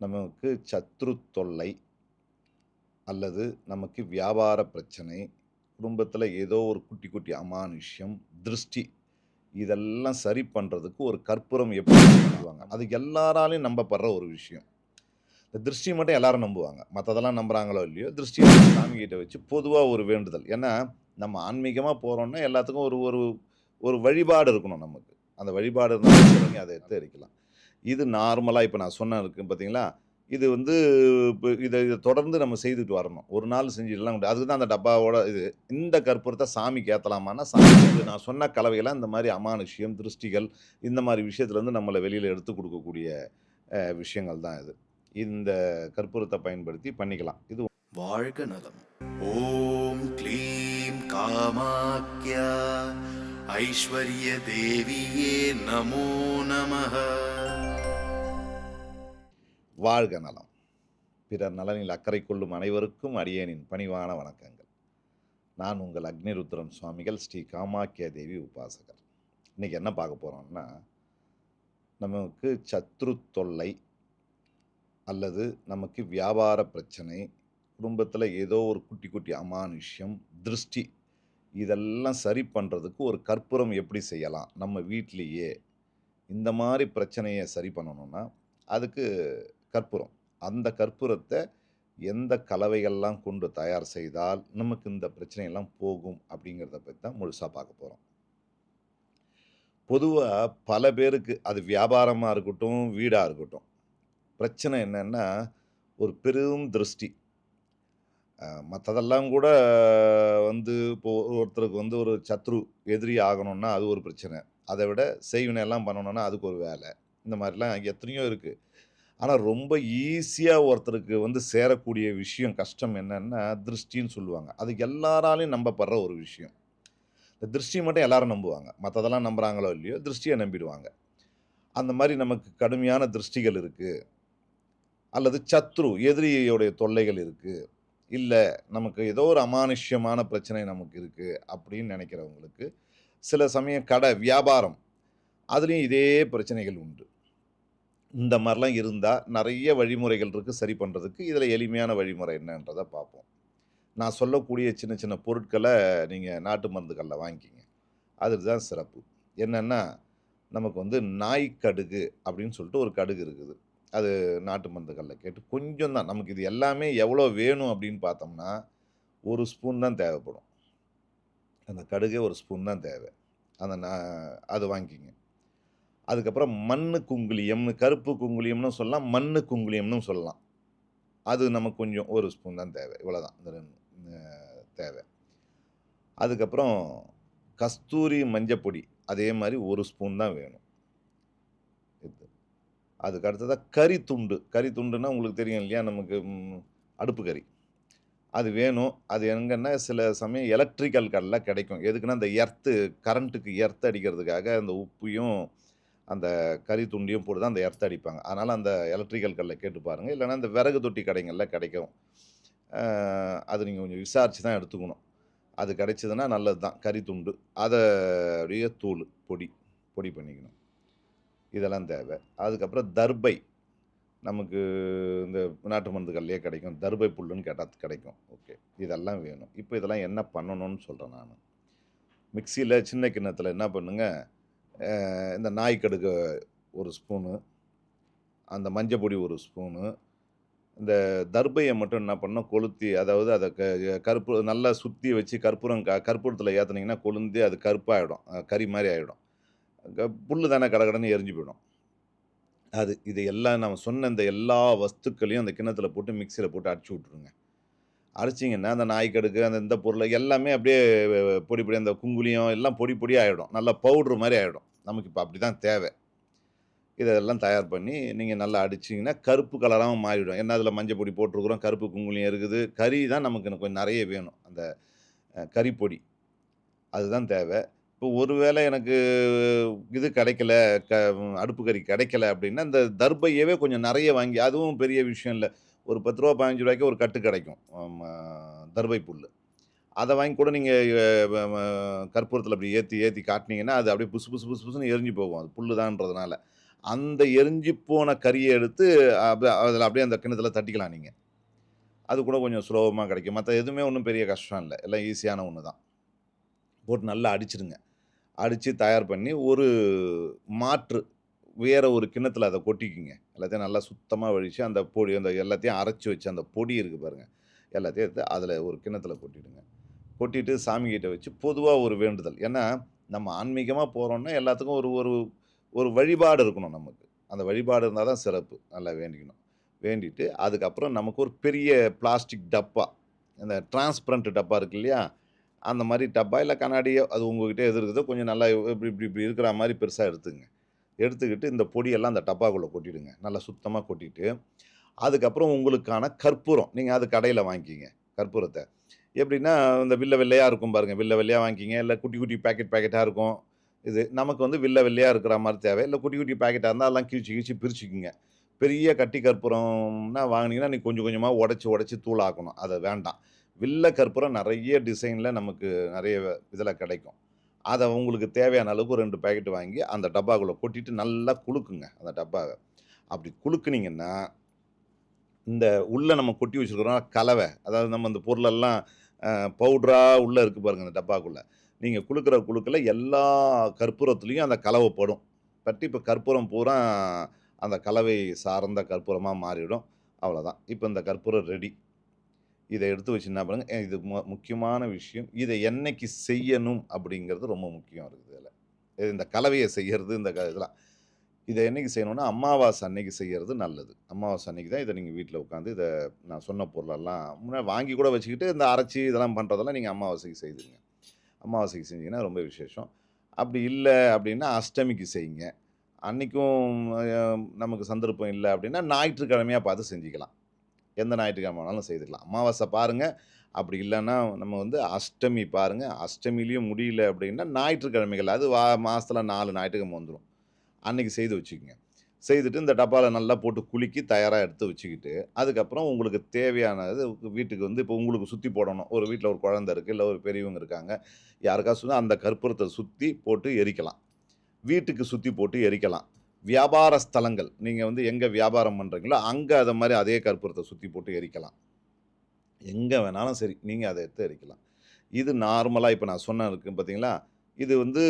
நமக்கு சத்ரு தொல்லை அல்லது நமக்கு வியாபார பிரச்சனை குடும்பத்தில் ஏதோ ஒரு குட்டி குட்டி அமானுஷ்யம் திருஷ்டி இதெல்லாம் சரி பண்ணுறதுக்கு ஒரு கற்பூரம் எப்படி சொல்லுவாங்க அது எல்லாராலையும் நம்பப்படுற ஒரு விஷயம். இந்த திருஷ்டி மட்டும் எல்லாரும் நம்புவாங்க. மற்றதெல்லாம் நம்புறாங்களோ இல்லையோ திருஷ்டியை சாமி கிட்ட வச்சு பொதுவாக ஒரு வேண்டுதல். ஏன்னா நம்ம ஆன்மீகமாக போகிறோம்னா எல்லாத்துக்கும் ஒரு ஒரு ஒரு வழிபாடு இருக்கணும் நமக்கு. அந்த வழிபாடு இருந்தாலும் அதை எடுத்து எரிக்கலாம் இது நார்மலாக இப்போ நான் சொன்ன இருக்கு பார்த்தீங்களா இது வந்து இப்போ இதை இதை தொடர்ந்து நம்ம செய்துட்டு வரணும். ஒரு நாள் செஞ்சிடலாம். முடியாது அதுக்கு தான் அந்த டப்பாவோட இது. இந்த கற்பூரத்தை சாமிக்கு ஏற்றலாமான்னா சாமி வந்து நான் சொன்ன கலவையெல்லாம் இந்த மாதிரி அமானுஷ்யம் திருஷ்டிகள் இந்த மாதிரி விஷயத்துலேருந்து நம்மளை வெளியில் எடுத்து கொடுக்கக்கூடிய விஷயங்கள் தான் இது. இந்த கற்பூரத்தை பயன்படுத்தி பண்ணிக்கலாம். இது வாழ்க நலம். ஓம் க்ளீம் காமாக்கியா. ஐஸ்வர்ய தேவியே நமோ நமஹா. வாழ்க நலம். பிறர் நலனில் அக்கறை கொள்ளும் அனைவருக்கும் அடியேனின் பணிவான வணக்கங்கள். நான் உங்கள் அக்னிருத்ரன் சுவாமிகள் ஸ்ரீ காமாக்கிய தேவி உபாசகர். இன்னைக்கு என்ன பார்க்க போகிறோம்னா நமக்கு சத்ரு தொல்லை அல்லது நமக்கு வியாபார பிரச்சனை குடும்பத்தில் ஏதோ ஒரு குட்டி குட்டி அமானுஷ்யம் திருஷ்டி இதெல்லாம் சரி பண்ணுறதுக்கு ஒரு கற்பூரம் எப்படி செய்யலாம்? நம்ம வீட்லேயே இந்த மாதிரி பிரச்சனையை சரி பண்ணணும்னா அதுக்கு கற்பூரம். அந்த கற்பூரத்தை எந்த கலவைகள்லாம் கொண்டு தயார் செய்தால் நமக்கு இந்த பிரச்சனையெல்லாம் போகும் அப்படிங்கிறத பற்றி தான் முழுசாக பார்க்க போகிறோம் பொதுவாக பல பேருக்கு அது வியாபாரமாக இருக்கட்டும் வீடாக இருக்கட்டும். பிரச்சனை என்னென்னா ஒரு பெரும் திருஷ்டி. மற்றதெல்லாம் கூட வந்து இப்போது ஒருத்தருக்கு வந்து ஒரு சத்ரு எதிரி ஆகணும்னா அது ஒரு பிரச்சனை. அதை விட செய்வினை எல்லாம் பண்ணணும்னா அதுக்கு ஒரு வேலை. இந்த மாதிரிலாம் எத்தனையோ இருக்குது ஆனால் ரொம்ப ஈஸியாக ஒருத்தருக்கு வந்து சேரக்கூடிய விஷயம் கஷ்டம் என்னென்னா திருஷ்டின்னு சொல்லுவாங்க. அது எல்லாராலையும் நம்பப்படுற ஒரு விஷயம். இந்த திருஷ்டி மட்டும் எல்லாரும் நம்புவாங்க. மற்றதெல்லாம் நம்புகிறாங்களோ இல்லையோ திருஷ்டியை நம்பிடுவாங்க. அந்த மாதிரி நமக்கு கடுமையான திருஷ்டிகள் இருக்குது அல்லது சத்ரு எதிரியோடைய தொல்லைகள் இருக்குது இல்லை நமக்கு ஏதோ ஒரு அமானுஷ்யமான பிரச்சனை நமக்கு இருக்குது அப்படின்னு நினைக்கிறவங்களுக்கு சில சமயம் கடை வியாபாரம் அதுலேயும் இதே பிரச்சனைகள் உண்டு. இந்த மாதிரிலாம் இருந்தால் நிறைய வழிமுறைகள் இருக்குது சரி பண்ணுறதுக்கு இதில் எளிமையான வழிமுறை என்னன்றதை பார்ப்போம் நான் சொல்லக்கூடிய சின்ன சின்ன பொருட்களை நீங்கள் நாட்டு மருந்துகளில் வாங்கிக்கிங்க. அதுதான் சிறப்பு. என்னென்னா நமக்கு வந்து நாய் கடுகு அப்படின்னு சொல்லிட்டு ஒரு கடுகு இருக்குது. அது நாட்டு மருந்துகளில் கேட்டு கொஞ்சம் தான். நமக்கு இது எல்லாமே எவ்வளோ வேணும் அப்படின்னு பார்த்தோம்னா ஒரு ஸ்பூன் தான் தேவைப்படும். அந்த கடுகே ஒரு ஸ்பூன் தான் தேவை. அந்த நான் அது வாங்கிக்கிங்க. அதுக்கப்புறம் மண் குங்குளியம்னு கருப்பு குங்குளியம்னு சொல்லலாம் மண்ணு குங்குளியம்னு சொல்லலாம். அது நமக்கு கொஞ்சம் ஒரு ஸ்பூன் தான் தேவை. இவ்வளோதான் இந்த தேவை. அதுக்கப்புறம் கஸ்தூரி மஞ்சப்பொடி அதே மாதிரி ஒரு ஸ்பூன் தான் வேணும். இது. அதுக்கு அடுத்ததாக கறி துண்டு. கறி துண்டுன்னா உங்களுக்கு தெரியும் இல்லையா? நமக்கு அடுப்பு கறி. அது வேணும். அது எங்கன்னா சில சமயம் எலக்ட்ரிக்கல் கடையில் கிடைக்கும். எதுக்குன்னா அந்த எர்த்து கரண்ட்டுக்கு எர்த்து அடிக்கிறதுக்காக அந்த உப்பையும் அந்த கறி துண்டியும் போட்டு தான் அந்த எர்த்து அடிப்பாங்க. அதனால் அந்த எலக்ட்ரிக்கல் கடையில் கேட்டு பாருங்கள் இல்லைனா அந்த விறகு தொட்டி கடைங்களில் கிடைக்கும். அது நீங்கள் கொஞ்சம் விசாரித்து தான் எடுத்துக்கணும். அது கிடைச்சதுன்னா நல்லது தான். கறி துண்டு அதை அப்படியே தூள் பொடி பொடி பண்ணிக்கணும். இதெல்லாம் தேவை. அதுக்கப்புறம் தர்பை. நமக்கு இந்த நாட்டு மருந்துகள்லேயே கிடைக்கும். தர்பை புல்லுன்னு கேட்டால் கிடைக்கும். ஓகே. இதெல்லாம் வேணும். இப்போ இதெல்லாம் என்ன பண்ணணும்னு சொல்கிறேன் நான். மிக்சியில் சின்ன கிண்ணத்தில் என்ன பண்ணுங்கள் இந்த நாய்க்கடுகு ஒரு ஸ்பூனு அந்த மஞ்சள் பொடி ஒரு ஸ்பூனு இந்த தர்பையை மட்டும் என்ன பண்ணணும் கொளுத்தி அதாவது அதை க கருப்பு நல்லா சுற்றி வச்சு கற்பூரம் க கற்பூரத்தில் ஏற்றுனீங்கன்னா கொளுந்து அது கருப்பாகிடும் கறி மாதிரி ஆகிடும் புல் தானே கடகடன்னு எரிஞ்சு போயிடும். அது இது எல்லாம் நம்ம சொன்ன இந்த எல்லா வஸ்துக்களையும் அந்த கிண்ணத்தில் போட்டு மிக்சியில் போட்டு அடிச்சு விட்ருங்க அரைச்சிங்கன்னா அந்த நாய்க்கடுக்கு அந்த இந்த பொருள் எல்லாமே அப்படியே பொடி பொடி அந்த குங்குலியம் எல்லாம் பொடி பொடி ஆகிடும் நல்லா பவுட்ரு மாதிரி ஆகிடும் நமக்கு இப்போ அப்படி தான் தேவை இதெல்லாம் தயார் பண்ணி நீங்கள் நல்லா அடிச்சிங்கன்னா கருப்பு கலராகவும் மாறிடும் ஏன்னா அதில் மஞ்சள் பொடி போட்டிருக்கிறோம் கருப்பு குங்குலியம் இருக்குது. கறி தான் நமக்கு எனக்கு கொஞ்சம் நிறைய வேணும். அந்த கறிப்பொடி அதுதான் தேவை. இப்போ ஒருவேளை எனக்கு இது கிடைக்கல க அடுப்பு கறி கிடைக்கல அப்படின்னா இந்த தர்பையவே கொஞ்சம் நிறைய வாங்கி அதுவும் பெரிய விஷயம் இல்லை. ஒரு பத்து ரூபா பதினஞ்சு ரூபாய்க்கு ஒரு கட்டு கிடைக்கும். தர்பை புல் அதை வாங்கி கூட நீங்கள் கற்பூரத்தில் அப்படி ஏற்றி ஏற்றி காட்டினீங்கன்னா அது அப்படியே புசு புசு புசு புசுன்னு எரிஞ்சு போகும். அது புல்லு தான்றதுனால அந்த எரிஞ்சு போன கறியை எடுத்து அதில் அப்படியே அந்த கிணத்துல தட்டிக்கலாம் நீங்கள் அது கூட கொஞ்சம் சுலபமாக கிடைக்கும். மற்ற எதுவுமே ஒன்றும் பெரிய கஷ்டம் இல்லை. எல்லாம் ஈஸியான ஒன்று தான். போட்டு நல்லா அடிச்சிடுங்க. அடித்து தயார் பண்ணி ஒரு மாற்று வேறு ஒரு கிண்ணத்தில் அதை கொட்டிக்குங்க. எல்லாத்தையும் நல்லா சுத்தமாக வழித்து அந்த பொடி அந்த எல்லாத்தையும் அரைச்சி வச்சு அந்த பொடி இருக்குது பாருங்கள் எல்லாத்தையும் எடுத்து அதில் ஒரு கிண்ணத்தில் கொட்டிடுங்க. கொட்டிட்டு சாமிகிட்ட வச்சு பொதுவாக ஒரு வேண்டுதல். ஏன்னா, நம்ம ஆன்மீகமாக போகிறோன்னா எல்லாத்துக்கும் ஒரு ஒரு ஒரு வழிபாடு இருக்கணும் நமக்கு. அந்த வழிபாடு இருந்தால் தான் சிறப்பு. நல்லா வேண்டிக்கணும். வேண்டிட்டு அதுக்கப்புறம் நமக்கு ஒரு பெரிய பிளாஸ்டிக் டப்பா. இந்த டிரான்ஸ்பரண்ட் டப்பா இருக்கு இல்லையா? அந்த மாதிரி டப்பா இல்லை கண்ணாடியோ அது உங்ககிட்ட எது இருக்குதோ கொஞ்சம் நல்லா இப்படி இப்படி இப்படி இருக்கிற மாதிரி பெருசாக எடுத்துங்க எடுத்துக்கிட்டு இந்த பொடியெல்லாம் அந்த டப்பாக்குள்ளே கொட்டிடுங்க. நல்லா சுத்தமாக கொட்டிட்டு, அதுக்கப்புறம் உங்களுக்கான கற்பூரம். நீங்கள் அது கடையில் வாங்கிக்கிங்க. கற்பூரத்தை எப்படின்னா, இந்த வில்ல வெள்ளையாக இருக்கும் பாருங்கள் வில்ல வெள்ளையாக வாங்கிக்கிங்க. இல்லை குட்டி குட்டி பாக்கெட் பேக்கெட்டாக இருக்கும். இது நமக்கு வந்து வில்ல வெள்ளையாக இருக்கிற மாதிரி தேவை. இல்லை குட்டி குட்டி பேக்கெட்டாக இருந்தால் அதெல்லாம் கிழிச்சு கிழிச்சு பிரிச்சுக்குங்க. பெரிய கட்டி கற்பூரம்னா வாங்கினீங்கன்னா நீ கொஞ்சம் கொஞ்சமாக உடச்சி உடச்சி தூளாக்கணும். அதை வேண்டாம். வில்ல கற்பூரம் நிறைய டிசைனில் நமக்கு நிறைய இதில் கிடைக்கும். அதை உங்களுக்கு தேவையான அளவுக்கு ரெண்டு பேக்கெட் வாங்கி அந்த டப்பாக்குள்ளே கொட்டிட்டு நல்லா குலுக்குங்க அந்த டப்பாவை அப்படி குலுக்குனிங்கன்னா இந்த உள்ளே நம்ம கொட்டி வச்சிருக்கிறோம் கலவை. அதாவது நம்ம இந்த பொருளெல்லாம் பவுட்ராக உள்ளே இருக்குது பாருங்கள் அந்த டப்பாக்குள்ளே நீங்கள் குளுக்கிற குழுக்கில் எல்லா கற்பூரத்துலேயும் அந்த கலவை படும். பட்டு இப்போ கற்பூரம் பூரா அந்த கலவை சார்ந்த கற்பூரமாக மாறிவிடும் அவ்வளோதான். இப்போ இந்த கற்பூரம் ரெடி. இதை எடுத்து வச்சு என்ன இது மு முக்கியமான விஷயம். இதை என்னைக்கு செய்யணும் அப்படிங்கிறது ரொம்ப முக்கியம் இருக்குது இதுல. இந்த கலவையை செய்கிறது இந்த க இதெல்லாம். இதை என்னைக்கு செய்யணும்னா, அமாவாசை அன்னைக்கு செய்கிறது நல்லது. அமாவாசை அன்னைக்கு தான் இதை நீங்கள் வீட்டில் உட்காந்து இதை நான் சொன்ன பொருளெல்லாம் முன்னாடி வாங்கி கூட வச்சுக்கிட்டு, இந்த அரைச்சி இதெல்லாம் பண்ணுறதெல்லாம் நீங்கள் அமாவாசைக்கு செய்துங்க அமாவாசைக்கு செஞ்சீங்கன்னா ரொம்ப விசேஷம். அப்படி இல்லை அப்படின்னா, அஷ்டமிக்கு செய்யுங்க. அன்றைக்கும் நமக்கு சந்தர்ப்பம் இல்லை அப்படின்னா, ஞாயிற்றுக்கிழமையாக பார்த்து செஞ்சுக்கலாம். எந்த ஞாயிற்றுக்கிழமை வேணாலும் செய்துக்கலாம். அமாவாசை பாருங்கள் அப்படி இல்லைன்னா நம்ம வந்து அஷ்டமி பாருங்க. அஷ்டமிலையும் முடியல அப்படின்னா, ஞாயிற்றுக்கிழமைகள் அது வா மாதத்தில் நாலு ஞாயிற்றுக்கிழமை வந்துடும் அன்றைக்கி செய்து வச்சுக்கோங்க செய்துட்டு இந்த டப்பாவில் நல்லா போட்டு குலுக்கி தயாராக எடுத்து வச்சுக்கிட்டு, அதுக்கப்புறம் உங்களுக்கு தேவையானது வீட்டுக்கு வந்து இப்போ உங்களுக்கு சுற்றி போடணும். ஒரு வீட்டில் ஒரு குழந்தை இருக்குது இல்லை ஒரு பெரியவங்க இருக்காங்க. யாருக்காச்சும் அந்த கற்பூரத்தை சுற்றி போட்டு எரிக்கலாம். வீட்டுக்கு சுற்றி போட்டு எரிக்கலாம். வியாபார ஸ்தலங்கள். நீங்கள் வந்து எங்கே வியாபாரம் பண்ணுறீங்களோ அங்கே அதை மாதிரி அதே கற்பூரத்தை சுற்றி போட்டு எரிக்கலாம். எங்கே வேணாலும் சரி. நீங்கள் அதை எடுத்து எரிக்கலாம். இது நார்மலாக இப்போ நான் சொன்னேன் இருக்கு பார்த்தீங்களா? இது வந்து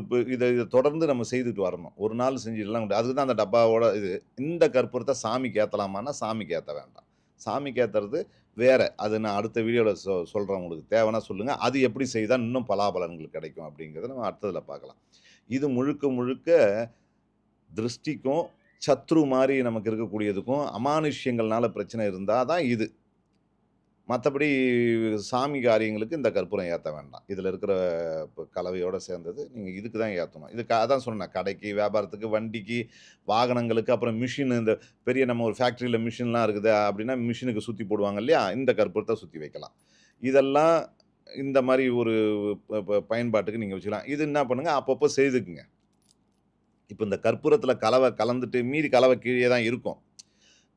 இப்போ இதை இதை தொடர்ந்து நம்ம செய்துட்டு வரணும். ஒரு நாள் செஞ்சிடலாம் முடியாது. அதுக்கு தான் அந்த டப்பாவோட இது. இந்த கற்பூரத்தை சாமிக்கு ஏற்றலாமான்னா சாமிக்கு ஏற்ற வேண்டாம். சாமிக்கு ஏற்றுறது வேறு அது நான் அடுத்த வீடியோவில் சொ சொல்கிறேன் உங்களுக்கு. தேவைன்னா சொல்லுங்கள் அது எப்படி செய்தால் இன்னும் பலாபலன்கள் கிடைக்கும் அப்படிங்கிறத நம்ம அடுத்ததில் பார்க்கலாம். இது முழுக்க முழுக்க திருஷ்டிக்கும், சத்ரு மாதிரி நமக்கு இருக்கக்கூடியதுக்கும், அமானுஷ்யங்கள்னால பிரச்சனை இருந்தால் தான் இது. மற்றபடி சாமி காரியங்களுக்கு இந்த கற்பூரம் ஏற்ற வேண்டாம். இதில் இருக்கிற இப்போ கலவையோடு சேர்ந்தது நீங்கள் இதுக்கு தான் ஏற்றணும் இதுக்கு அதான் சொன்னேன். கடைக்கு, வியாபாரத்துக்கு, வண்டிக்கு, வாகனங்களுக்கு, அப்புறம் மிஷின் இந்த பெரிய நம்ம ஒரு ஃபேக்ட்ரியில் மிஷின்லாம் இருக்குது அப்படின்னா, மிஷினுக்கு சுற்றி போடுவாங்க இல்லையா? இந்த கற்பூரத்தை சுற்றி வைக்கலாம். இதெல்லாம் இந்த மாதிரி ஒரு ப ப பயன்பாட்டுக்கு நீங்கள் வச்சுக்கலாம். இது என்ன பண்ணுங்கள் அப்பப்போ செய்துக்குங்க. இப்போ இந்த கற்பூரத்தில் கலவை கலந்துட்டு மீதி கலவை கீழே தான் இருக்கும்.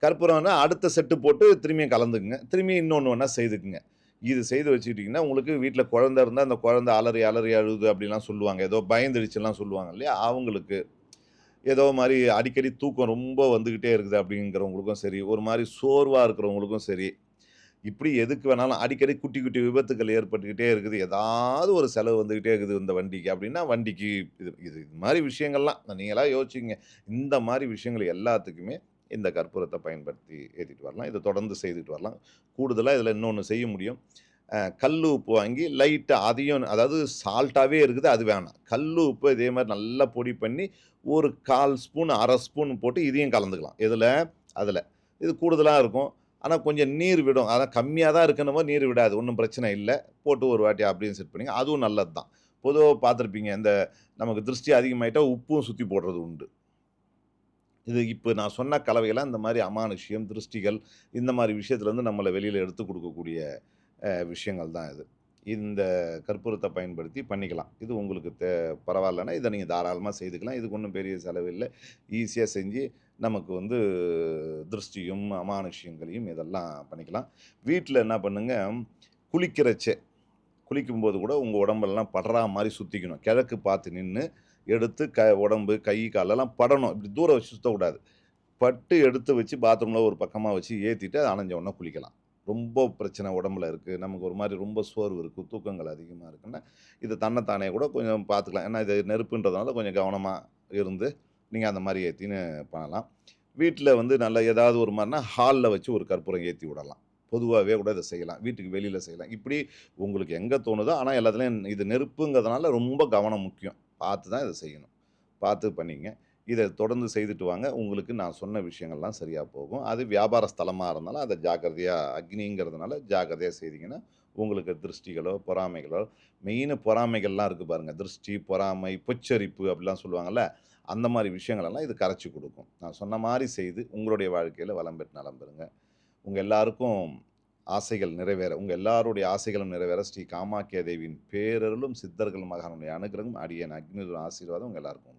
கற்பூரம்னா அடுத்த செட்டு போட்டு திரும்பியும் கலந்துக்குங்க. திரும்பியும் இன்னொன்று ஒன்றா செய்துக்குங்க. இது செய்து வச்சுக்கிட்டிங்கன்னா உங்களுக்கு வீட்டில் குழந்தை இருந்தால் அந்த குழந்தை அலறி அலறி அழுது அப்படிலாம் சொல்லுவாங்க. ஏதோ பயந்துடுச்சுலாம் சொல்லுவாங்க இல்லையா? அவங்களுக்கு. ஏதோ மாதிரி அடிக்கடி தூக்கம் ரொம்ப வந்துக்கிட்டே இருக்குது அப்படிங்கிறவங்களுக்கும் சரி, ஒரு மாதிரி சோர்வாக இருக்கிறவங்களுக்கும் சரி, இப்படி எதுக்கு வேணாலும் அடிக்கடி குட்டி குட்டி விபத்துக்கள் ஏற்பட்டுக்கிட்டே இருக்குது. ஏதாவது ஒரு செலவு வந்துக்கிட்டே இருக்குது இந்த வண்டிக்கு அப்படின்னா, வண்டிக்கு இது இது இது மாதிரி விஷயங்கள்லாம் நீங்களாம் யோசிச்சிங்க இந்த மாதிரி விஷயங்கள் எல்லாத்துக்குமே இந்த கற்பூரத்தை பயன்படுத்தி ஏற்றிட்டு வரலாம். இதை தொடர்ந்து செய்துட்டு வரலாம். கூடுதலாக இதில் இன்னொன்று செய்ய முடியும். கல் உப்பு வாங்கி லைட்டாக அதையும் அதாவது சால்ட்டாகவே இருக்குது அது வேணாம். கல் உப்பு இதே மாதிரி நல்லா பொடி பண்ணி, ஒரு 1/4 ஸ்பூன், அரை ஸ்பூன் போட்டு இதையும் கலந்துக்கலாம். இதில் அதில் இது கூடுதலாக இருக்கும். ஆனால் கொஞ்சம் நீர் விடும். அதான் கம்மியாக தான் இருக்கணுமோ நீர் விடாது. ஒன்றும் பிரச்சனை இல்லை போட்டு ஒரு வாட்டி அப்படின்னு செட் பண்ணிங்க. அதுவும் நல்லது தான். பொதுவாக பார்த்துருப்பீங்க. இந்த நமக்கு திருஷ்டி அதிகமாயிட்டால் உப்பும் சுற்றி போடுறது உண்டு. இது இப்போ நான் சொன்ன கலவையெல்லாம் இந்த மாதிரி அமானுஷ்யம், திருஷ்டிகள் இந்த மாதிரி விஷயத்துலேருந்து நம்மளை வெளியில் எடுத்து கொடுக்கக்கூடிய விஷயங்கள் தான் இது. இந்த கற்பூரத்தை பயன்படுத்தி பண்ணிக்கலாம். இது உங்களுக்கு தே பரவாயில்லன்னா, இதை நீங்கள் தாராளமாக செய்துக்கலாம். இதுக்கு ஒன்றும் பெரிய செலவு ஈஸியாக செஞ்சு நமக்கு வந்து திருஷ்டியும், அமானுஷ்யங்களையும் இதெல்லாம் பண்ணிக்கலாம். வீட்டில் என்ன பண்ணுங்கள் குளிக்கிறச்சே குளிக்கும்போது கூட உங்கள் உடம்பெல்லாம் படுறா மாதிரி சுற்றிக்கணும் கிழக்கு பார்த்து நின்று எடுத்து க உடம்பு கை காலெல்லாம் படணும் இப்படி தூரம் வச்சு சுற்றக்கூடாது பட்டு எடுத்து வச்சு பாத்ரூமில் ஒரு பக்கமாக வச்சு ஏற்றிட்டு அணைஞ்ச உடனே குளிக்கலாம் ரொம்ப பிரச்சனை உடம்புல இருக்குது நமக்கு ஒரு மாதிரி ரொம்ப சோர்வு இருக்குது தூக்கங்கள் அதிகமாக இருக்குன்னா இது தன்னைத்தானே கூட கொஞ்சம் பார்த்துக்கலாம். ஏன்னா இது நெருப்புன்றதுனால கொஞ்சம் கவனமாக இருந்து நீங்கள் அந்த மாதிரி ஏற்றின்னு பண்ணலாம். வீட்டில் வந்து நல்ல ஏதாவது ஒரு மாதிரினா ஹாலில் வச்சு ஒரு கற்பூரம் ஏற்றி விடலாம். பொதுவாகவே கூட இதை செய்யலாம். வீட்டுக்கு வெளியில் செய்யலாம். இப்படி உங்களுக்கு எங்கே தோணுதோ ஆனால் எல்லாத்துலேயும் இது நெருப்புங்கிறதுனால ரொம்ப கவனம் முக்கியம். பார்த்து தான் இதை செய்யணும். பார்த்து பண்ணிங்க. இதை தொடர்ந்து செய்துட்டு வாங்க. உங்களுக்கு நான் சொன்ன விஷயங்கள்லாம் சரியாக போகும். அது வியாபார ஸ்தலமாக இருந்தாலும் அதை ஜாக்கிரதையாக அக்னிங்கிறதுனால ஜாக்கிரதையாக செய்தீங்கன்னா உங்களுக்கு திருஷ்டிகளோ பொறாமைகளோ மெயின் பொறாமைகள்லாம் இருக்குது பாருங்கள் திருஷ்டி பொறாமை பொச்சரிப்பு அப்படிலாம் சொல்லுவாங்கள்ல அந்த மாதிரி விஷயங்களெல்லாம் இது கரைச்சி கொடுக்கும். நான் சொன்ன மாதிரி செய்து உங்களுடைய வாழ்க்கையில் வளம் பெற்று நலம் பெறுங்க. உங்கள் எல்லாருக்கும் ஆசைகள் நிறைவேற உங்கள் எல்லாருடைய ஆசைகளும் நிறைவேற ஸ்ரீ காமாக்கிய தேவியின் பேரருளும் சித்தர்கள் மகானுடைய அனுகிரகம் அடியன் அக்னியுடைய ஆசீர்வாதம் உங்கள் எல்லாருக்கும்